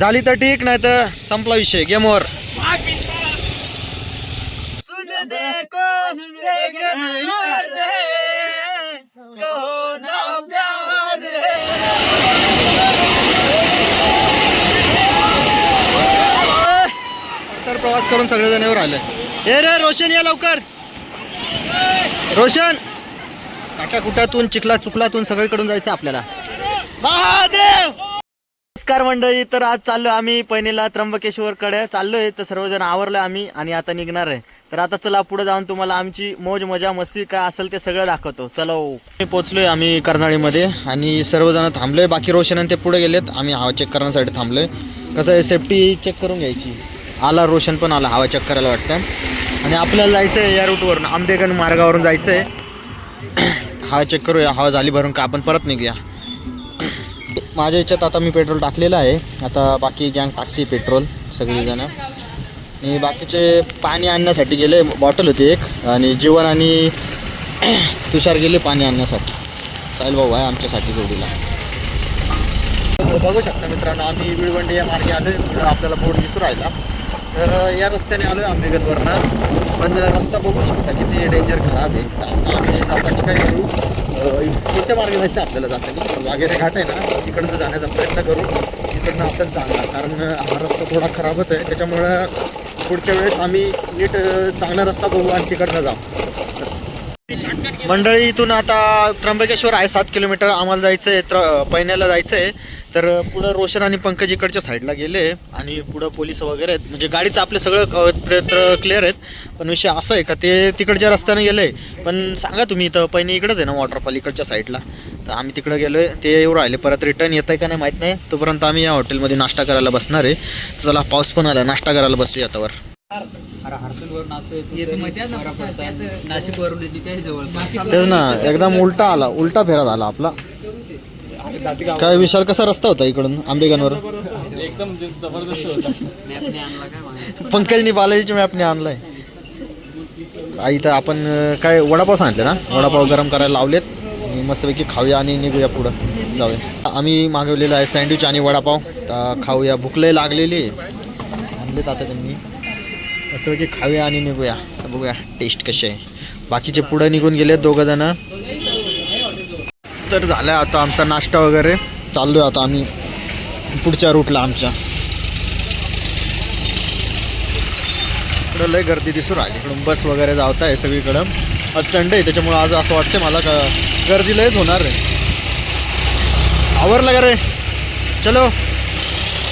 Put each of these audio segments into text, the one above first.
झाली तर ठीक नाही तर संपला विषय. गेम ओव्हर तर प्रवास करून सगळे जण आले हे रे रोशन या लवकर. रोशन. काटाकुटातून चिखला चुकलातून सगळीकडून जायचं आपल्याला. महादेव! नमस्कार मंडळी तर आज चाललो आम्ही पहिनीला त्र्यंबकेश्वरकडे. चाललो चाललोय तर सर्वजण आवरलोय आम्ही आणि आता निघणार आहे. तर आता चला पुढे जाऊन तुम्हाला आमची मौज मजा मस्ती काय असेल ते सगळं दाखवतो. चलो. मी पोचलोय आम्ही कर्नाळीमध्ये आणि सर्वजण थांबलोय. बाकी रोशन आणि ते पुढे गेलेत. आम्ही हवा चेक करण्यासाठी थांबलोय. कसं आहे सेफ्टी चेक करून घ्यायची. आला रोशन पण आला हवा चेक करायला वाटतं आणि आपल्याला जायचं आहे या रूटवरून आंबेगण मार्गावरून जायचं आहे हवा चेक करूया हवा झाली भरून का आपण परत निघूया. माझ्या याच्यात आता मी पेट्रोल टाकलेलं आहे. आता बाकी गँग टाकते पेट्रोल सगळेजणं. आणि बाकीचे पाणी आणण्यासाठी गेले बॉटल होती एक. आणि जीवन आणि तुषार गेले पाणी आणण्यासाठी. साहिल भाऊ आहे आमच्यासाठी जोडीला. बघू शकता मित्रांनो आम्ही विळवंडी या मार्गे आलो आहे आपल्याला बोर्ड दिसू राहिला. तर या रस्त्याने आलो आहे आंबेगतवरनं पण रस्ता बघू शकता किती डेंजर खराब आहे. आता आम्ही जाताना काय करू? कोणत्या मार्गे जायचं आपल्याला जाताना वागेरे घाट आहे ना तिकडनं जाण्याचा प्रयत्न करू. तिकडनं आपण चांगला कारण हा रस्ता थोडा खराबच आहे. त्याच्यामुळं पुढच्या वेळेस आम्ही नीट चांगला रस्ता बघू आणि तिकडनं जाऊ. मंडळी इथून आता त्र्यंबकेश्वर आहे सात किलोमीटर. आम्हाला जायचं आहे त्र पैण्याला जायचं आहे तर पुढं रोशन आणि पंकज इकडच्या साईडला गेले आणि पुढं पोलीस वगैरे आहेत. म्हणजे गाडीचं आपले सगळं प्रयत्न क्लिअर आहेत. पण विषय असा आहे का ते तिकडच्या रस्त्याने गेले. पण सांगा तुम्ही इथं पैने इकडंच आहे ना वॉटरफॉल इकडच्या साईडला? तर आम्ही तिकडं गेलो आहे ते येऊ राहिले. परत रिटर्न येत आहे का नाही माहीत नाही. तोपर्यंत आम्ही या हॉटेलमध्ये नाश्ता करायला बसणार आहे. तर चला पाऊस पण आला. नाश्ता करायला बसूया आतावर तेच ना एकदम उलटा आला. उलटा फेरा झाला आपला. काय विशाल कसा रस्ता होता इकडून आंबेगनवर एकदम जबरदस्त होता. पंकजनी बालाजीच्या मॅपने आणलाय. आ, इथं आपण काय वडापाव सांगितले ना? वडापाव गरम करायला लावलेत. मस्तपैकी खाऊया आणि निघूया पुढं. जाऊया. आम्ही मागवलेलं आहे सँडविच आणि वडापाव. तर खाऊया. भूक लय लागलेली. आणलेत आता त्यांनी. मस्तपैकी खाऊया आणि निघूया. तर बघूया टेस्ट कशी आहे. बाकीचे पुढं निघून गेले दोघं जण. तर झालं आता आमचा नाश्ता वगैरे. चाललोय आता आम्ही पुढच्या रूटला आमच्या. इकडं लय गर्दी दिसू राहिली. इकडून बस वगैरे जावत आहे सगळीकडं. आज संडे आहे त्याच्यामुळं आज असं वाटतं मला का गर्दी लयच होणार रे आवरलं का रे? चलो.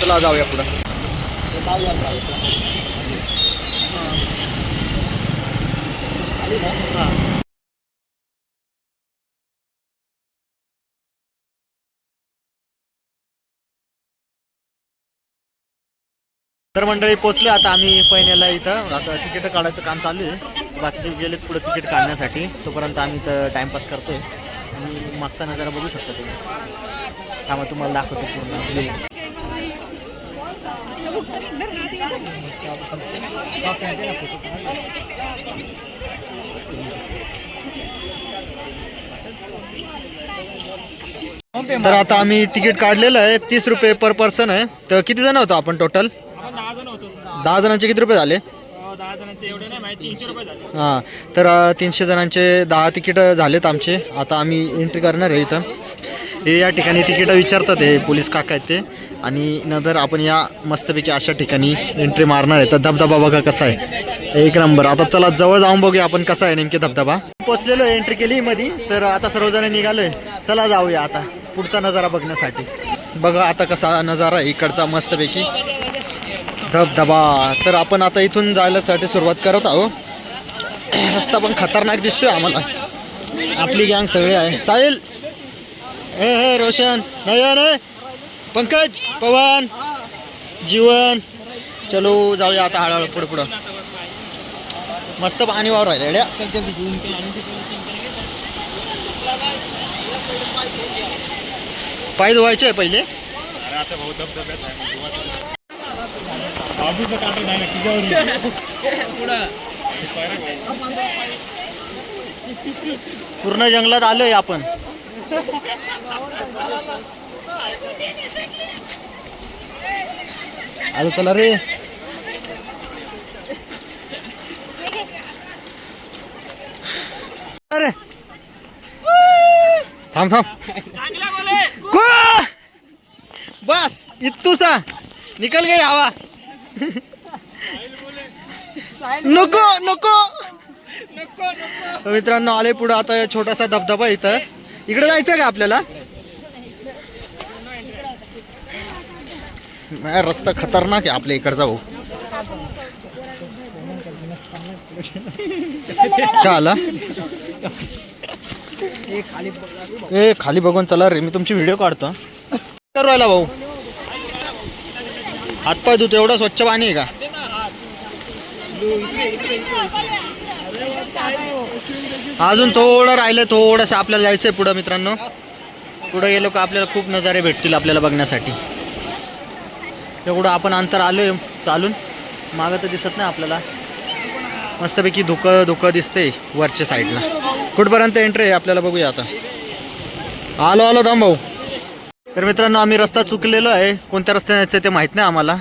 चला जाऊया पुढं. हां. तर मंडळी पोचले आता आम्ही पहिल्याला इथं. आता तिकीट काढायचं काम चालू आहे. बाकीचे गेलेत पुढे तिकीट काढण्यासाठी तोपर्यंत आम्ही इथं टाइमपास करतोय. आणि मागचा नजारा बघू शकता तुम्ही. थांबा तुम्हाला दाखवतो पूर्ण. तर आता आम्ही तिकीट काढलेलं आहे. तीस रुपये पर पर्सन आहे. तर किती जण होतो आपण टोटल दहा जण होतो दहा जणांचे किती रुपये झाले? अं, दहा जणांचे एवढे नाही माहिती तीनशे रुपये झाले हां तर अ, तीनशे जणांचे दहा तिकीट झालेत आमचे. आता आम्ही एंट्री करणार आहे इथं. हे या ठिकाणी तिकीटं विचारतात हे पोलीस काका आहेत ते. आणि नंतर आपण या मस्तपैकी अशा ठिकाणी एंट्री मारणार आहे. तर धबधबा बघा कसा आहे. एक नंबर. आता चला जवळ जाऊन बघूया आपण कसा आहे नेमके धबधबा. पोचलेलो एंट्री केली मध्ये तर आता सर्वजण निघालोय. चला जाऊया आता. पुढचा नजारा बघण्यासाठी. बघा आता कसा नजारा आहे. इकडचा मस्तपैकी. धबधबा तर आपण आता इथून जायलासाठी सुरुवात करत आहोत. रस्ता पण खतरनाक दिसतोय आम्हाला. आपली गँग सगळी आहे. साहिल! हे हे रोशन! नयन हे पंकज पवन जीवन. चलो जाऊया आता हळूहळू पुढं पुढं. मस्त पाणी वावर राहिले पाय धुवायचे आहे पहिले बाजूचं काढतो नाही ना तुझ्यावर पूर्ण जंगलात आलोय आपण. आलो चला रे. अरे. थांब थांब. बस. इतूसा निकल गई हवा. नको नको. मित्रांनो आले पुढे आता छोटासा धबधबा इथं. इकडे जायचं का आपल्याला? रस्ता खतरनाक आहे आपल्या इकडचा भाऊ. का आला? ए खाली बघून चला रे मी तुमची व्हिडिओ काढतो. करू राहिला भाऊ? हातपाय धुतो एवढं स्वच्छ पाणी आहे का? अजून थोडं राहिलं थोडंसं आपल्याला जायचंय पुढं मित्रांनो. पुढं गेलो का आपल्याला खूप नजारे भेटतील आपल्याला बघण्यासाठी. एवढं आपण अंतर आलोय चालून. मागं तर दिसत नाही आपल्याला. मस्तपैकी धुकं धुकं दिसते वरच्या साईडला कुठपर्यंत एंट्री आहे आपल्याला बघूया आता. आलो आलो थांब भाऊ तर मित्रांनो आम्ही रस्ता चुकलेलो आहे. कोणत्या रस्त्याने यायचं ते माहीत नाही आम्हाला.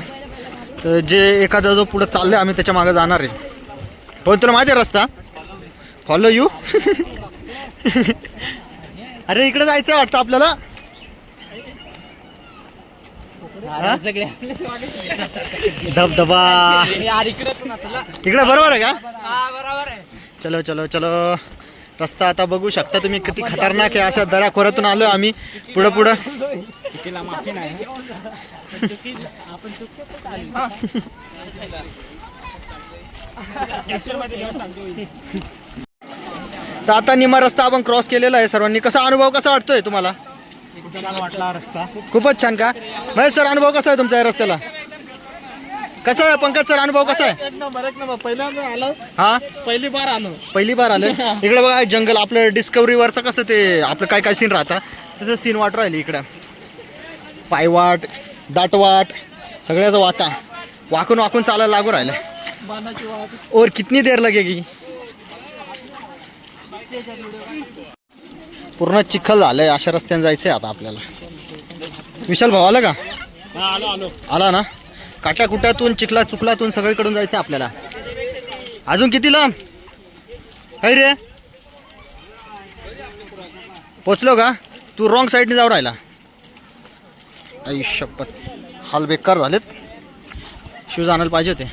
तर जे एखादा जो पुढं चाललं आम्ही त्याच्यामागे जाणार आहे. पण तुला माहिती आहे रस्ता? फॉलो यू अरे इकडे जायचं वाटतं आपल्याला? धबधबा. इकडे बरोबर आहे का? चलो चलो चलो. रस्ता आता बघू शकता तुम्ही किती खतरनाक आहे. अशा दऱ्या खोऱ्यातून आलो आम्ही. पुढं पुढं. तर आता निमा रस्ता आपण क्रॉस केलेला आहे सर्वांनी. कसा अनुभव कसा वाटतोय तुम्हाला? वाटला रस्ता. खूपच छान का? महेश सर अनुभव कसा आहे तुमचा या रस्त्याला? कसा आहे पंकज सर अनुभव कसा आहे? एक नंबर एक नंबर पहिल्यांदा आलो. हा? पहिली बार आलो. पहिली बार आले इकडे बघा जंगल आपलं डिस्कवरी वरचं कसं ते आपलं काय काय सीन राहतं? तसं सीन वाट राहिली इकडं. पायवाट दाटवाट सगळ्याचा वाटा. वाकून वाकून चालायला लागू राहिलं बाणाची वाट. और कितनी देर लगेगी? पूर्ण चिखल झालंय अशा रस्त्याने जायचंय आता आपल्याला. विशाल भाऊ आला का? आलो आलो. आला ना? काट्याकुट्यातून चिखला चुकलातून सगळीकडून जायचं आपल्याला. अजून किती लांब? है रे? पोचलो का? तू रॉंग साईडने जाऊ राहिला. आई शपथ. हाल बेकार झालेत. शूज आणायला पाहिजे होते.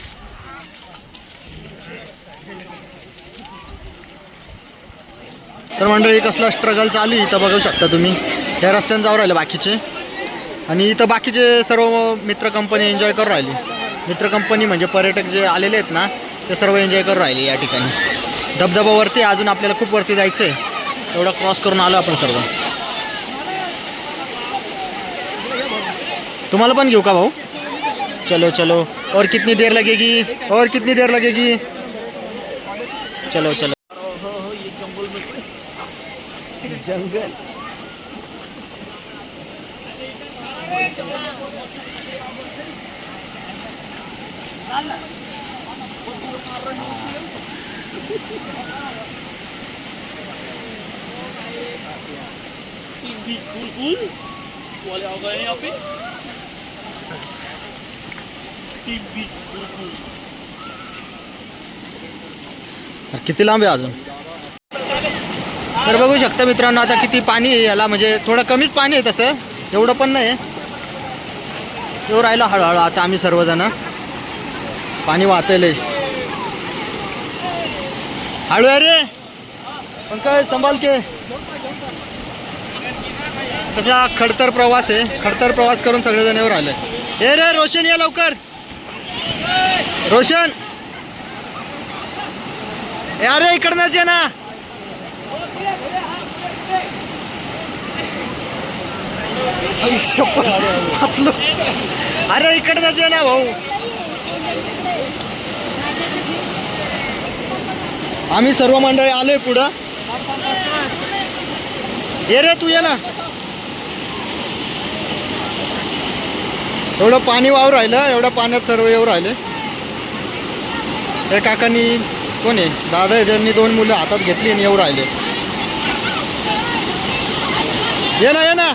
तर मंडळी कसला स्ट्रगल चालू आहे इथं बघू शकता तुम्ही. या रस्त्याने जाऊ राहिले बाकीचे. आणि इथं बाकीचे सर्व मित्र कंपनी एन्जॉय करू राहिली. मित्र कंपनी म्हणजे पर्यटक जे आलेले आहेत ना ते सर्व एन्जॉय करू राहिले या ठिकाणी. धबधबावरती अजून आपल्याला खूप वरती जायचं आहे एवढं क्रॉस करून आलो आपण सर्व. तुम्हाला पण घेऊ का भाऊ? चलो चलो. और कितनी देर लगेगी? और कितनी देर लगेगी? चलो चलो. जंगल. किती लांब आहे अजून? तर बघू शकता मित्रांनो आता किती पाणी आहे याला म्हणजे थोडं कमीच पाणी आहे तसं एवढं पण नाही येऊ राहिलो हळूहळू. आता आम्ही सर्वजण पाणी वाचले हळू आहे रे. पण काय संभाल के. तसा खडतर प्रवास आहे. खडतर प्रवास करून सगळेजण येऊ राहिले. हे रे रोशन या लवकर. रोशन. ए, अरे इकडनंच ये ना आई शपथ, वाचलो. अरे इकडनंच ये ना भाऊ. आम्ही सर्व मंडळी आलोय पुढं. ये रे तू ये ना एवढं पाणी वाहू राहिलं एवढं पाण्यात सर्व येऊ राहिले. त्या काकांनी कोण आहे? दादा आहे त्यांनी दोन मुलं हातात घेतली आणि येऊ राहिले. ये ना ये ना.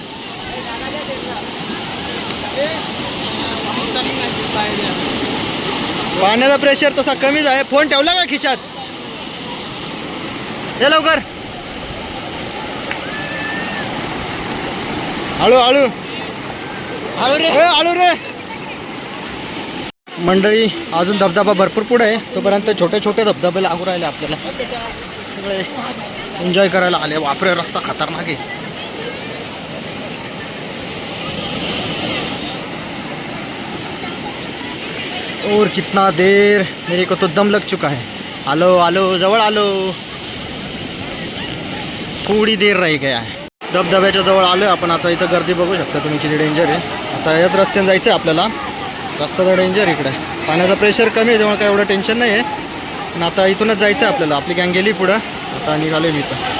पाण्याचा प्रेशर तसा कमीच आहे. फोन ठेवला का खिशात? ये लवकर. हळू हळू. ए, हळू रे. मंडळी अजून धबधबा भरपूर पुढे आहे. तोपर्यंत छोटे छोटे धबधबे लागू राहिले आपल्याला. सगळे एन्जॉय करायला आले. वापरे रस्ता खतरनाक आहे. और कितना देर? मेरे को तो दम लग चुका है। आलो आलो जवळ आलो। थोडी देर राही गया आहे धबधब्याच्या जवळ आलो आपण. आता इथं गर्दी बघू शकता तुम्ही किती डेंजर आहे. आता याच रस्त्याने जायचं आहे आपल्याला रस्त्याचा डेंजर इकडे. पाण्याचा प्रेशर कमी आहे त्यामुळे काय एवढं टेन्शन नाही आहे पण आता इथूनच जायचं आहे आपल्याला. आपली गँग गेली पुढं. आता निघाले मी इथं.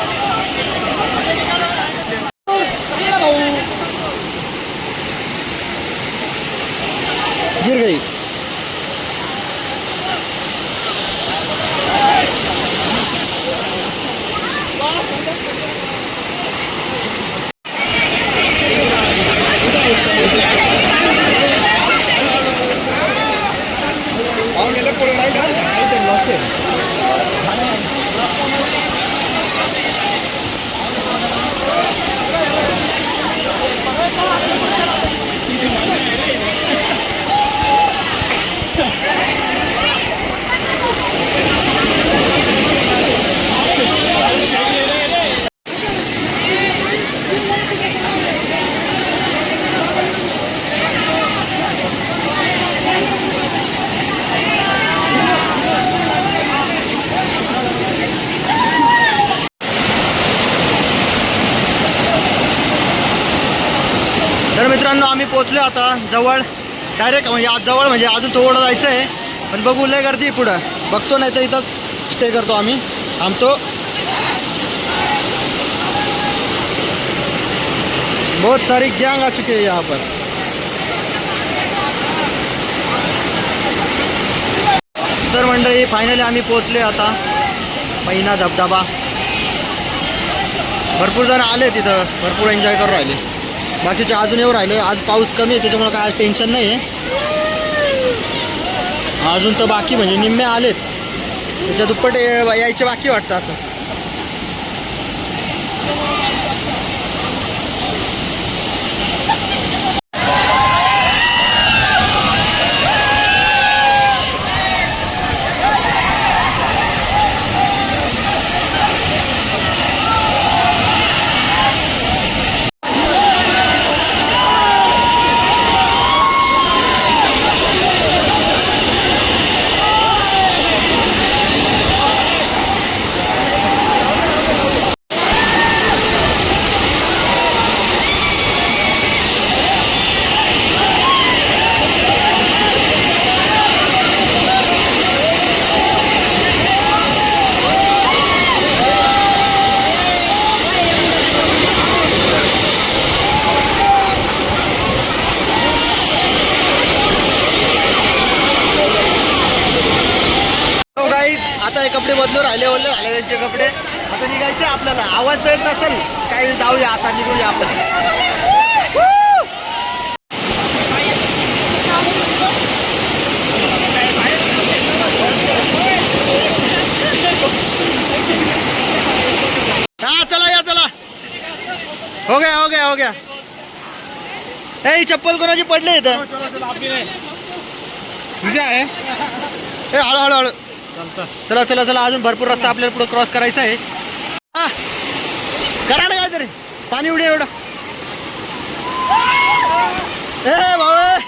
गिर गई तर मित्रांनो आम्ही पोहोचलो आता जवळ डायरेक्ट म्हणजे आज जवळ म्हणजे अजून थोडं जायचं आहे पण बघू लय गर्दी पुढं. बघतो नाही तर इथंच स्टे करतो आम्ही. थांबतो. बहुत सारी गैंग आ चुकी है यहाँ पर. तर मंडळी फायनली आम्ही पोहोचले आता. महिना धबधबा. भरपूर जण आले तिथं. भरपूर एन्जॉय करून राहिले. बाकीचे अजून येऊ राहिले. आज पाऊस कमी आहे त्याच्यामुळे काय टेन्शन नाही आहे अजून तर बाकी म्हणजे निम्मे आलेत. त्याच्या दुप्पट यायचे बाकी वाटतं असं हो गाईज आता हे कपडे बदलून राहिले ओले झाले त्यांचे कपडे आता निघायचे आपल्याला. आवाज तर येत नसेल. काही जाऊया आता निघूया आपण. हा चला या चला. हो गया हो गया हो गया. ए चप्पल कोणाची पडली इथं? तुझे आहे? ए हळू हळू हळू. चला चला. चला अजून भरपूर रस्ता आपल्याला पुढे क्रॉस करायचा आहे. हा करा ना काहीतरी. पाणी उडे एवढं. ए भाऊ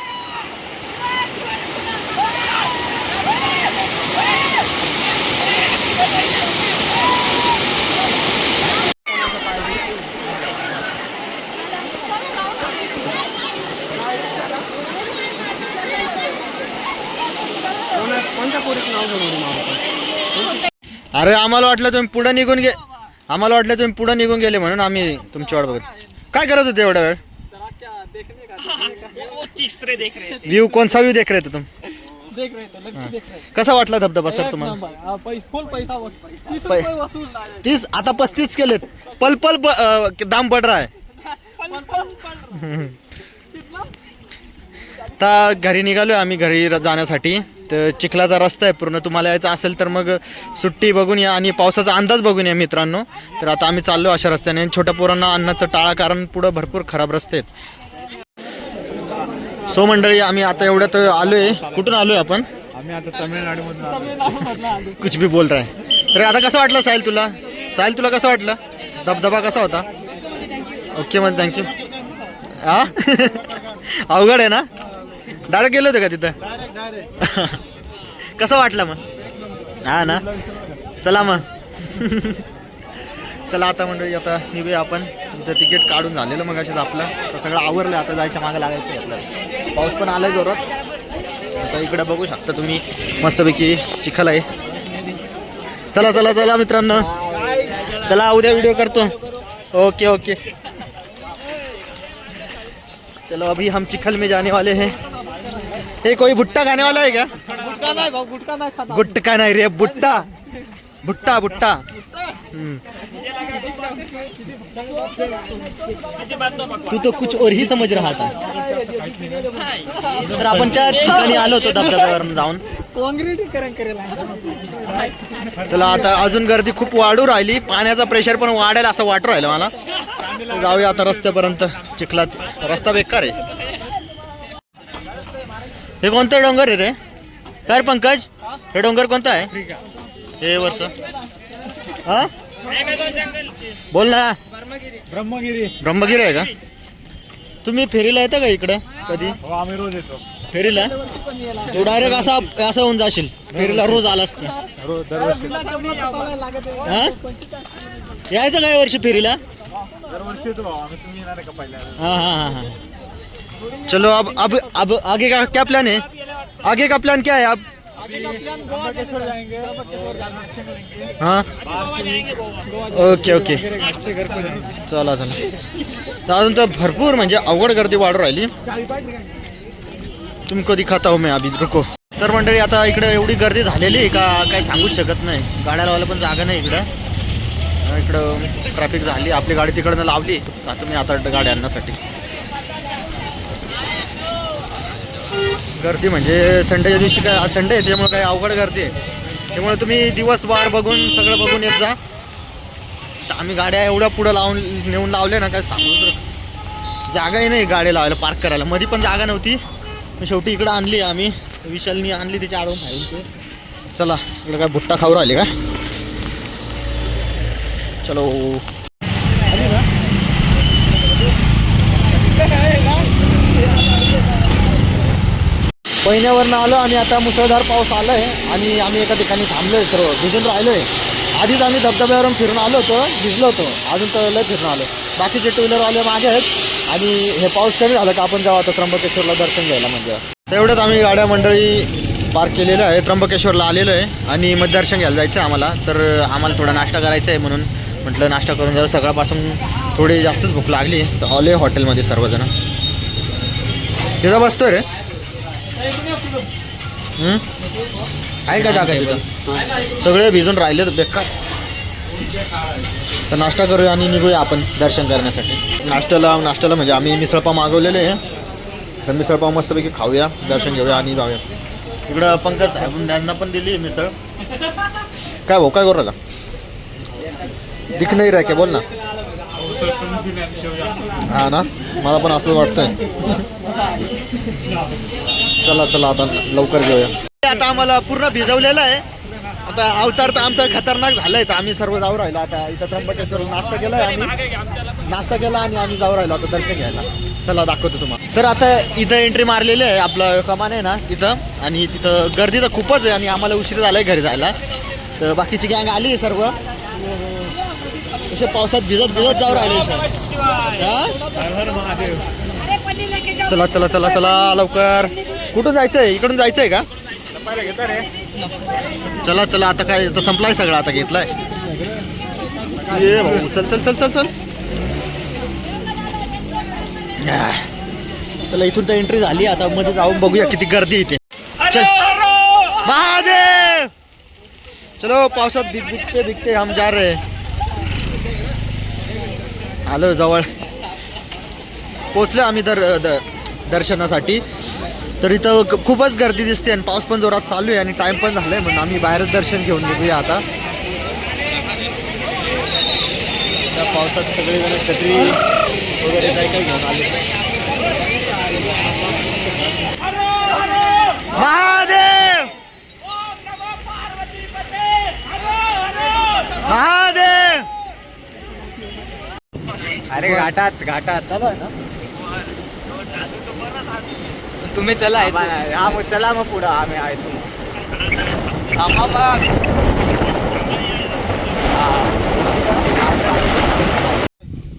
कोणत्या पोरीचं नाव घेऊन अरे आम्हाला वाटलं तुम्ही पुढे निघून घे. आम्हाला वाटलं तुम्ही पुढे निघून गेले म्हणून आम्ही तुमची वाट बघत काय करत होते एवढा वेळ? व्ह्यू कोणसा व्ह्यू देख रहे थे तुम? देख रहे थे लड़की देख रहे कसा वाटला धबधबा सर तुम्हाला? नंबर. फुल पैसा तीस पै- रुपये वसूल तीस आता पस्तीस केलेत. पल पल ब- अं, दाम पड रहा है. पण- पण- पण- घरी निघालो आहे आम्ही घरी र- जाण्यासाठी. तर चिखलाचा रस्ता आहे पूर्ण. तुम्हाला यायचं असेल तर मग सुट्टी बघून या आणि पावसाचा अंदाज बघून या मित्रांनो. तर आता आम्ही चाललो अशा रस्त्याने. छोट्या पोरांना अन्नाचं टाळा कारण पुढं भरपूर खराब रस्ते आहेत. सो मंडळी आम्ही आता एवढ्यात आलोय. कुठून आलोय आपण? आम्ही आता तामिळनाडूमधून कुछ भी बोल रहा है. तर आता कसं वाटलं साहिल तुला? साहिल तुला कसं वाटलं? धबधबा कसा होता? ओके मग थँक्यू हा अवघड आहे ना? डायरेक्ट गेले होते का तिथं? कसं वाटलं मग? हा ना? चला मग. चला आता मंडळी आता निघूया आपण. इथं तिकीट काढून झालेलं मग असेच आपलं. तर सगळं आवरलं आता जायच्या मागं लागायचं आपल्याला. पाऊस पण आलाय जोरात. आता इकडे बघू शकता तुम्ही. मस्तपैकी चिखल आहे. चला चला चला मित्रांनो. चला उद्या व्हिडिओ करतो. Okay okay. चलो अभी हम चिखल में जाने वाले हैं. हे कोई भुट्टा खाने वाला है क्या? गुटका नाही भाऊ गुटका नाही खाता। नाही रे भुट्टा। भुट्टा भुट्टा। हम्म. तू तो कुछ और ही समझ रहा था। तर आपण त्या ठिकाणी आलो होतो धबधब्यावरून जाऊन. करेल चला आता अजून गर्दी खूप वाढू राहिली. पाण्याचा प्रेशर पण वाढेल असं वाटू राहिलं मला. जाऊया आता रस्त्यापर्यंत. चिखलात. रस्ता बेकार आहे. हे कोणतं डोंगर आहे रे? काय रे पंकज? हे डोंगर कोणतं आहे? हे वरच. हा? बोल ना. ब्रह्मगिरी. ब्रह्मगिरी आहे का? तुम्ही फेरीला येता का इकडं? कधी? हो आम्ही रोज येतो. फेरीला? तू डायरेक्ट असा असं होऊन जाशील. फेरीला रोज दरवर्षी. हा? यायचं काय वर्षी फेरीला? दरवर्षी येतो भाऊ आम्ही तुम्ही येणार आहे का पहिल्या हाँ हाँ हाँ हाँ. चलो अब अब अब आगे का क्या प्लान है? आगे का प्लान क्या है? अब हाँ? ओके ओके चला चला. तर अजून तर भरपूर म्हणजे अवघड गर्दी वाढू राहिली. तुमको दिखाता हो मैं अभी रुको. तर मंडळी आता इकडे एवढी गर्दी झालेली आहे का काय सांगूच शकत नाही. गाड्या लावायला पण जागा नाही इकडं. इकडं ट्रॅफिक झाली आपली गाडी तिकडनं लावली. आता मी आता गाडी गर्दी म्हणजे संडेच्या दिवशी काय आज संडे आहे त्यामुळे काही अवघड गर्दी आहे. त्यामुळे तुम्ही दिवसभर बघून सगळं बघून येत जा. तर आम्ही गाड्या एवढ्या पुढं लावून नेऊन लावल्या ना काय सांगू तर. जागाही नाही गाडी लावायला पार्क करायला. मध्ये पण जागा नव्हती. शेवटी इकडं आणली आम्ही. विशालनी आणली तिची आडवून खाईल ते. चला इकडं काय भुट्टा खाऊ राहिले का? चलो. पहिण्यावरनं आलो आणि आता मुसळधार पाऊस आलाय आणि आम्ही एका ठिकाणी थांबलोय सर्व. भिजून राहिलोय. आधीच आम्ही धबधब्यावरून फिरून आलो होतो भिजलो होतो. अजून तर लय फिरून आलो. बाकीचे टू व्हीलरवाले मागे आहेत आणि हे पाऊस कमी झाला का आपण जाऊ आता त्र्यंबकेश्वरला दर्शन घ्यायला म्हणजे. तर आम्ही गाड्या मंडळी पार्क केलेलं आहे त्र्यंबकेश्वरला आलेलो आहे आणि मग दर्शन घ्यायला जायचं आहे आम्हाला. तर आम्हाला थोडा नाश्ता करायचा आहे म्हणून म्हटलं नाश्ता करून जाऊ. सकाळपासून थोडी जास्तच भूक लागली. तर ऑले हॉटेलमध्ये सर्वजण. तिथं बसतोय रे. आहे का जागा तिथं? सगळे भिजून राहिले तर बेकार. तर नाश्ता करूया आणि निघूया आपण दर्शन करण्यासाठी. नाश्त्याला नाश्त्याला म्हणजे आम्ही मिसळपाव मागवलेले आहे. तर मिसळपाव मस्तपैकी खाऊया दर्शन घेऊया आणि जाऊया. इकडं पंकज त्यांना पण दिली मिसळ. काय भाऊ काय करू राहिला? दिख नाही राह बोल ना. हा ना? मला पण असं वाटतंय. चला चला आता लवकर घेऊया. आता आम्हाला पूर्ण भिजवलेलं आहे. आता अवतार तर आमचा खतरनाक झालाय तर आम्ही सर्व जाऊ राहिलो. आता इथं त्र्यंबकेश्वर नाश्ता केलाय आम्ही. नाश्ता केला आणि आम्ही जाऊ राहिलो आता दर्शन घ्यायला. चला दाखवतो तुम्हाला. तर आता इथं एंट्री मारलेली आहे आपलं कमान आहे ना इथं. आणि तिथं गर्दी तर खूपच आहे आणि आम्हाला उशीर झालाय घरी जायला. तर बाकीची गँग आली आहे सर्व. असे पावसात भिजत भिजत जाऊ राहिले चला चला चला चला लवकर. कुठून जायचंय? इकडून जायचंय का? रे चला चला आता काय संपलाय सगळं आता घेतलाय. ये भाऊ चल चल चल चल चल. चला इथून तर एंट्री झाली आता मध्ये जाऊन बघूया किती गर्दी इथे. चल. महादेव! चलो पावसात भिग भिगते भिगते हम जा रे आलो जवळ. पोचलो आम्ही दर. दर्शनासाठी. तर इथं खूपच गर्दी दिसते आणि पाऊस पण जोरात चालू आहे आणि टाईम पण झालाय म्हणून आम्ही बाहेरच दर्शन घेऊन निघूया आता. त्या पावसात सगळेजण छत्री वगैरे काही काही घेऊन आले. महादेव! महादेव! अरे घाटात घाटात. तुम्ही चला हा मग चला मग पुढं आम्ही आहे तुम्ही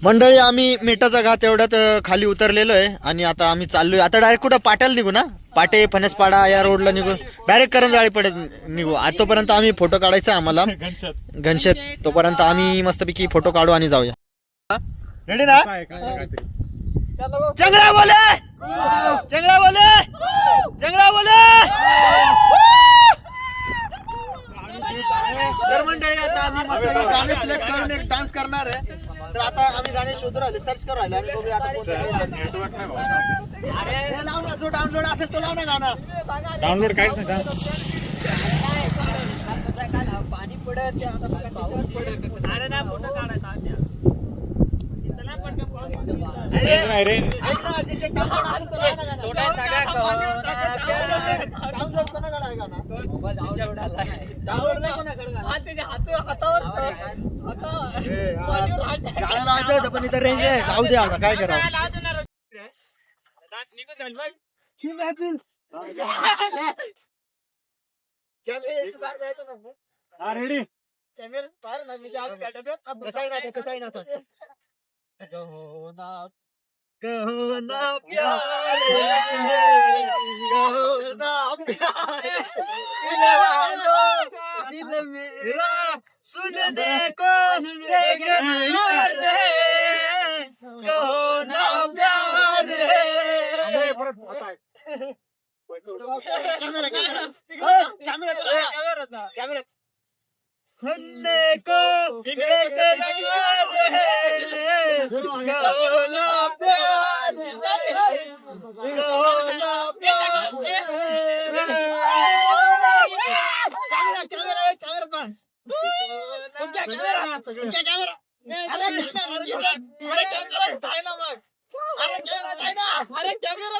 मंडळी आम्ही मिठाचा घात एवढ्यात अ, खाली उतरलेलो आहे आणि आता आम्ही चाललोय. आता डायरेक्ट कुठं? पाट्याला निघू ना? पाटे फणसपाडा या रोडला निघू. डायरेक्ट करंजाळी पडे निघू. आतापर्यंत आम्ही फोटो काढायचा आम्हाला. घनशेत तोपर्यंत आम्ही मस्तपैकी फोटो काढू आणि जाऊया. रेडी ना? चंगडा बोले! चंगडा बोले! चंगडा बोले! तर मंडळी आता आम्ही मस्त गाणे सिलेक्ट करून एक डान्स करणार आहे. तर आता आम्ही गाणे शोधून राहिले सर्च करू राहिले आणि बघूया आता कोणतं. हे लाव ना, जो डाउनलोड असेल तो लाव ना गाणं. डाउनलोड काहीच नाही अरे, जिथे download असेल पण इथं रेंज. आहे जाऊ दे आता काय करावं रेडी कसं आहे ना कसं आहे ना ते? कहो ना प्यार कहो ना प्यार दिल वालों दिल मेरा सुनने को एक नजर है कहो ना प्यार कॅमेरा कॅमेरा कॅमेरा सुनने को प्यार प्यार कॅमेरा कॅमेरा कॅमेरा तुमच्या कॅमेरा अरे कॅमेरा अरे कॅमेरा काय ना मग अरे कॅमेरा काय ना अरे कॅमेरा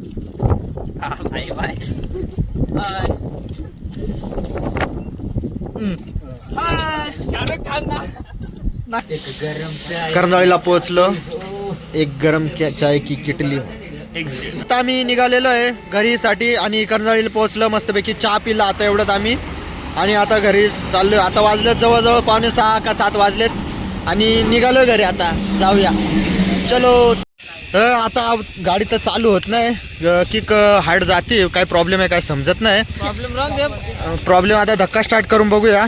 गॉगल करंजाळीला पोहोचलो. एक गरम चाय की किटली. आता आम्ही निघालेलो आहे घरीसाठी आणि कर्नाळीला पोहोचलो. मस्तपैकी चहा पिला. आता एवढंच आम्ही. आणि आता घरी चाललोय. आता वाजलेत जवळजवळ पावणे सहा का सात वाजलेत. आणि निघालोय घरी आता. जाऊया. चलो. आता गाडी तर चालू होत नाही. किक हार्ड जाते. काय प्रॉब्लेम आहे काय समजत नाही. प्रॉब्लेम आता धक्का स्टार्ट करून बघूया.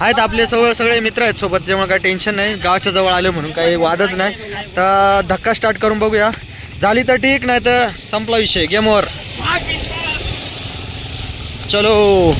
आहेत आपले सगळे सगळे मित्र आहेत सोबत त्यामुळे काही टेन्शन नाही. गावाच्या जवळ आले म्हणून काही वादच नाही. तर धक्का स्टार्ट करून बघूया. झाली तर ठीक नाही तर संपला विषय. गेम ओव्हर चलो.